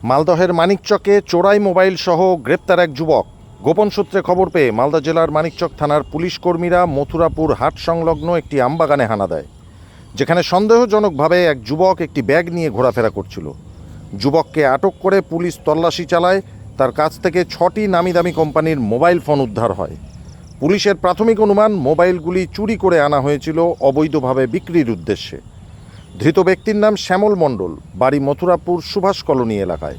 মালদহের মানিকচকে চোরাই মোবাইল সহ গ্রেপ্তার এক যুবক। গোপন সূত্রে খবর পেয়ে মালদা জেলার মানিকচক থানার পুলিশ কর্মীরা মথুরাপুর হাট সংলগ্ন একটি আমবাগানে হানা দেয়, যেখানে সন্দেহজনকভাবে এক যুবক একটি ব্যাগ নিয়ে ঘোরাফেরা করছিল। যুবককে আটক করে পুলিশ তল্লাশি চালায়, তার কাছ থেকে ছটি নামি দামি কোম্পানির মোবাইল ফোন উদ্ধার হয়। পুলিশের প্রাথমিক অনুমান, মোবাইলগুলি চুরি করে আনা হয়েছিল অবৈধভাবে বিক্রির উদ্দেশ্যে। ধৃত ব্যক্তির নাম শ্যামল মণ্ডল, বাড়ি মথুরাপুর সুভাষ কলোনি এলাকায়।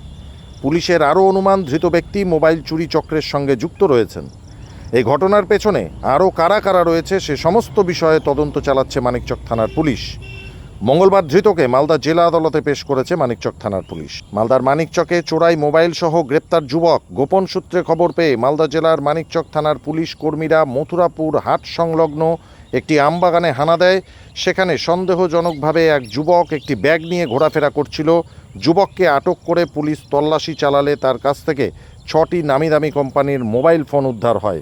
পুলিশের আরও অনুমান, ধৃত ব্যক্তি মোবাইল চুরি চক্রের সঙ্গে যুক্ত রয়েছেন। এই ঘটনার পেছনে আরও কারা কারা রয়েছে সে সমস্ত বিষয়ে তদন্ত চালাচ্ছে মানিকচক থানার পুলিশ। মঙ্গলবার ধৃতকে মালদা জেলা আদালতে পেশ করেছে মানিকচক থানার পুলিশ। মালদার মানিকচকে চোরাই মোবাইল সহ গ্রেপ্তার যুবক, গোপন সূত্রে খবর পেয়ে মালদা জেলার মানিকচক থানার পুলিশ কর্মীরা মথুরাপুর হাট সংলগ্ন একটি আমবাগানে হানা দেয়। সেখানে সন্দেহজনকভাবে এক যুবক একটি ব্যাগ নিয়ে ঘোরাফেরা করছিল। যুবককে আটক করে পুলিশ তল্লাশি চালালে তার কাছ থেকে ছটি নামি দামি কোম্পানির মোবাইল ফোন উদ্ধার হয়।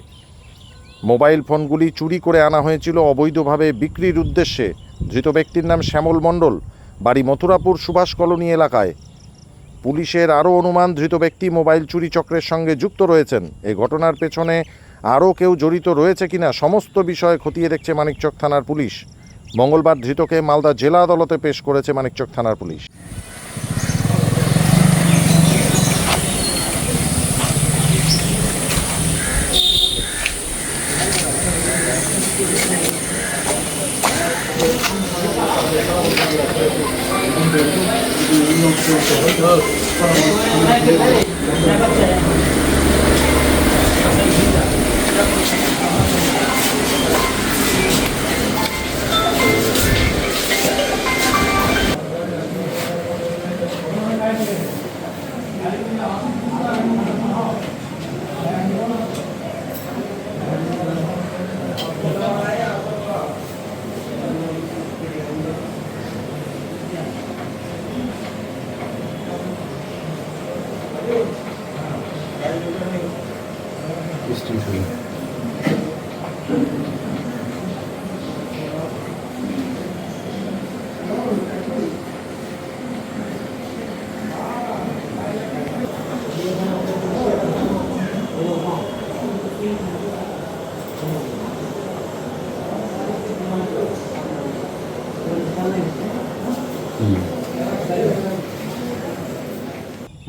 মোবাইল ফোনগুলি চুরি করে আনা হয়েছিল অবৈধভাবে বিক্রির উদ্দেশ্যে। ধৃত ব্যক্তির নাম শ্যামল মণ্ডল, বাড়ি মথুরাপুর সুভাষ কলোনি এলাকায়। পুলিশের আরও অনুমান, ধৃত ব্যক্তি মোবাইল চুরি চক্রের সঙ্গে যুক্ত রয়েছেন। এই ঘটনার পেছনে আরও কেউ জড়িত রয়েছে কিনা সমস্ত বিষয়ে খতিয়ে দেখছে মানিকচক থানার পুলিশ। মঙ্গলবার ধৃতকে মালদা জেলা আদালতে পেশ করেছে মানিকচক থানার police. Just usually.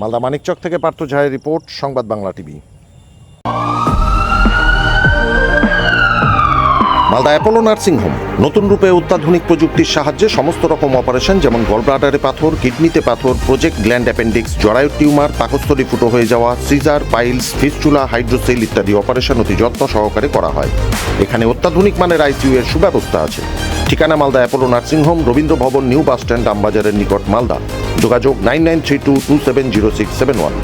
Malda Manikchak থেকে Partha ঝায়ের report, Sangbad Bangla TV. Malda Apollo nursing home, নতুন রূপে অত্যাধুনিক প্রযুক্তির সাহায্যে সমস্ত রকম অপারেশন, যেমন গলব্লাডারে পাথর, কিডনিতে পাথর, প্রজেক্ট গ্ল্যান্ড অ্যাপেন্ডিক্স জরায়ু টিউমার, পাকস্থলী ফুটো হয়ে যাওয়া, সিজার, পাইলস, ফিস্চুলা, হাইড্রোসেল ইত্যাদি অপারেশন অতি যত্ন সহকারে করা হয়। এখানে অত্যাধুনিক মানের আইসিইউ এর সুব্যবস্থা আছে। ঠিকানা Malda Apollo nursing home Rabindra Bhavan new bus stand আমবাজারের নিকট মালদা। যোগাযোগ nine nine three two two seven zero six seven one.